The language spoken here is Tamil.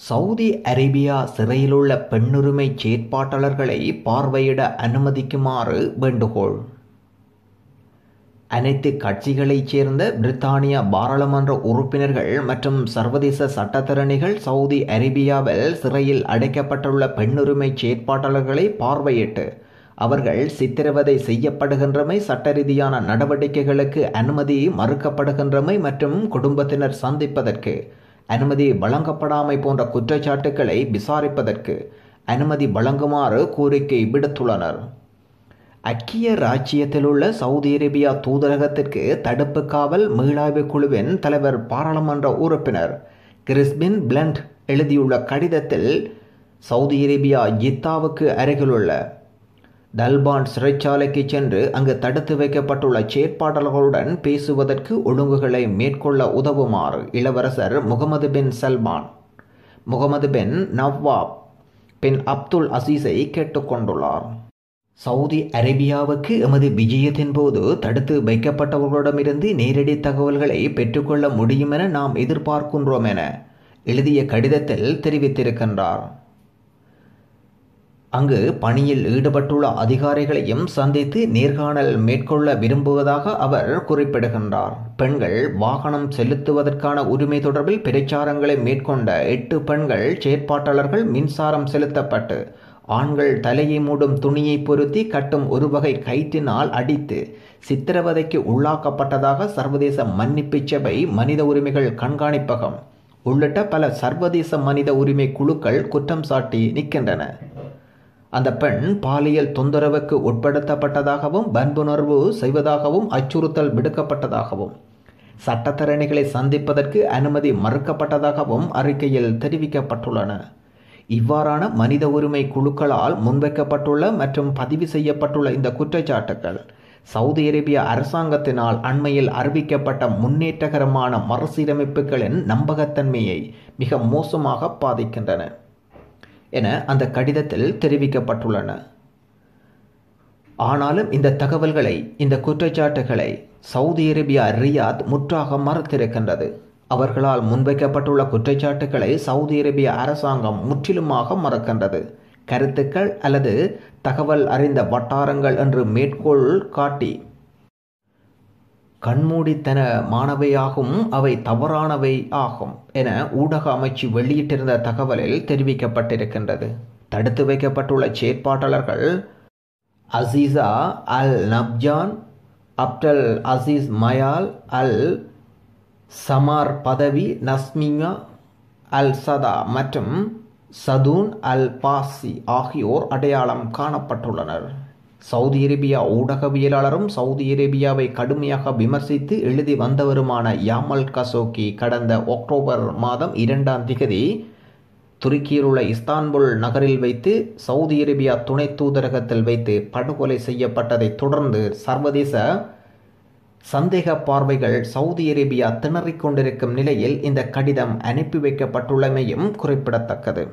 சவுதி அரேபியா சிறையிலுள்ள பெண்ணுரிமை செயற்பாட்டாளர்களை பார்வையிட அனுமதிக்குமாறு வேண்டுகோள். அனைத்து கட்சிகளைச் சேர்ந்த பிரித்தானிய பாராளுமன்ற உறுப்பினர்கள் மற்றும் சர்வதேச சட்டத்தரணிகள் சவுதி அரேபியாவில் சிறையில் அடைக்கப்பட்டுள்ள பெண்ணுரிமை செயற்பாட்டாளர்களை பார்வையிட்டு அவர்கள் சித்திரவதை செய்யப்படுகின்றமை சட்டரீதியான நடவடிக்கைகளுக்கு அனுமதி மறுக்கப்படுகின்றமை மற்றும் குடும்பத்தினர் சந்திப்பதற்கு அனுமதி வழங்கப்படாமை போன்ற குற்றச்சாட்டுக்களை விசாரிப்பதற்கு அனுமதி வழங்குமாறு கோரிக்கை விடுத்துள்ளனர். ஐக்கிய ராச்சியத்தில் உள்ள சவுதி அரேபியா தூதரகத்திற்கு தடுப்பு காவல் மீளாய்வு குழுவின் தலைவர் பாராளுமன்ற உறுப்பினர் கிறிஸ்பின் பிளண்ட் எழுதியுள்ள கடிதத்தில் சவுதி அரேபியா ஜித்தாவுக்கு அருகிலுள்ள டல்பான் சிறைச்சாலைக்கு சென்று அங்கு தடுத்து வைக்கப்பட்டுள்ள செயற்பாட்டாளர்களுடன் பேசுவதற்கு ஒழுங்குகளை மேற்கொள்ள உதவுமாறு இளவரசர் முகமது பின் சல்மான் முகமது பின் நவ்வாப் பின் அப்துல் அசீஸை கேட்டுக்கொண்டுள்ளார் சவுதி அரேபியாவுக்கு எமது விஜயத்தின் போது தடுத்து வைக்கப்பட்டவர்களிடமிருந்து நேரடி தகவல்களை பெற்றுக்கொள்ள முடியும் என நாம் எதிர்பார்க்கின்றோம் என எழுதிய கடிதத்தில் தெரிவித்திருக்கின்றார். அங்கு பணியில் ஈடுபட்டுள்ள அதிகாரிகளையும் சந்தித்து நேர்காணல் மேற்கொள்ள விரும்புவதாக அவர் குறிப்பிடுகின்றார். பெண்கள் வாகனம் செலுத்துவதற்கான உரிமை தொடர்பில் பிரச்சாரங்களை மேற்கொண்ட எட்டு பெண்கள் செயற்பாட்டாளர்கள் மின்சாரம் செலுத்தப்பட்டு ஆண்கள் தலையை மூடும் துணியை பொருத்தி கட்டும் ஒரு வகை கயிற்றினால் அடித்து சித்திரவதைக்கு உள்ளாக்கப்பட்டதாக சர்வதேச மன்னிப்பு சபை மனித உரிமைகள் கண்காணிப்பகம் உள்ளிட்ட பல சர்வதேச மனித உரிமை குழுக்கள் குற்றம் சாட்டி நிற்கின்றன. அந்த பெண் பாலியல் தொந்தரவுக்கு உட்படுத்தப்பட்டதாகவும் வன்புணர்வு செய்வதாகவும் அச்சுறுத்தல் விடுக்கப்பட்டதாகவும் சட்டத்தரணிகளை சந்திப்பதற்கு அனுமதி மறுக்கப்பட்டதாகவும் அறிக்கையில் தெரிவிக்கப்பட்டுள்ளன. இவ்வாறான மனித உரிமை குழுக்களால் முன்வைக்கப்பட்டுள்ள மற்றும் பதிவு செய்யப்பட்டுள்ள இந்த குற்றச்சாட்டுகள் சவுதி அரேபிய அரசாங்கத்தினால் அண்மையில் அறிவிக்கப்பட்ட முன்னேற்றகரமான மறுசீரமைப்புகளின் நம்பகத்தன்மையை மிக மோசமாக பாதிக்கின்றன. என அந்த கடிதத்தில் தெரிவிக்கப்பட்டுள்ளன. ஆனாலும் இந்த தகவல்களை இந்த குற்றச்சாட்டுகளை சவுதி அரேபியா ரியாத் முற்றாக மறுத்திருக்கின்றது. அவர்களால் முன்வைக்கப்பட்டுள்ள குற்றச்சாட்டுகளை சவுதி அரேபிய அரசாங்கம் முற்றிலுமாக மறக்கின்றது. கருத்துக்கள் அல்லது தகவல் அறிந்த வட்டாரங்கள் என்று மேற்கோள் காட்டி கண்மூடித்தன மாணவையாகும் அவை தவறானவை ஆகும் என ஊடக அமைச்சு வெளியிட்டிருந்த தகவலில் தெரிவிக்கப்பட்டிருக்கின்றது. தடுத்து வைக்கப்பட்டுள்ள செயற்பாட்டாளர்கள் அசீசா அல் நப்ஜான் அப்டல் அசீஸ் மயால் அல் சமார் பதவி நஸ்மியா அல் சதா மற்றும் சதூன் அல் பாசி ஆகியோர் அடையாளம் காணப்பட்டுள்ளனர். சவுதி அரேபியா ஊடகவியலாளரும் சவுதி அரேபியாவை கடுமையாக விமர்சித்து எழுதி வந்தவருமான யாமல் கசோக்கி கடந்த அக்டோபர் மாதம் இரண்டாம் திகதி துருக்கியில் உள்ள இஸ்தான்புல் நகரில் வைத்து சவுதி அரேபியா துணை தூதரகத்தில் வைத்து படுகொலை செய்யப்பட்டதை தொடர்ந்து சர்வதேச சந்தேக பார்வைகள் சவுதி அரேபியா திணறிக் கொண்டிருக்கும் நிலையில் இந்த கடிதம் அனுப்பி வைக்கப்பட்டுள்ளமையும் குறிப்பிடத்தக்கது.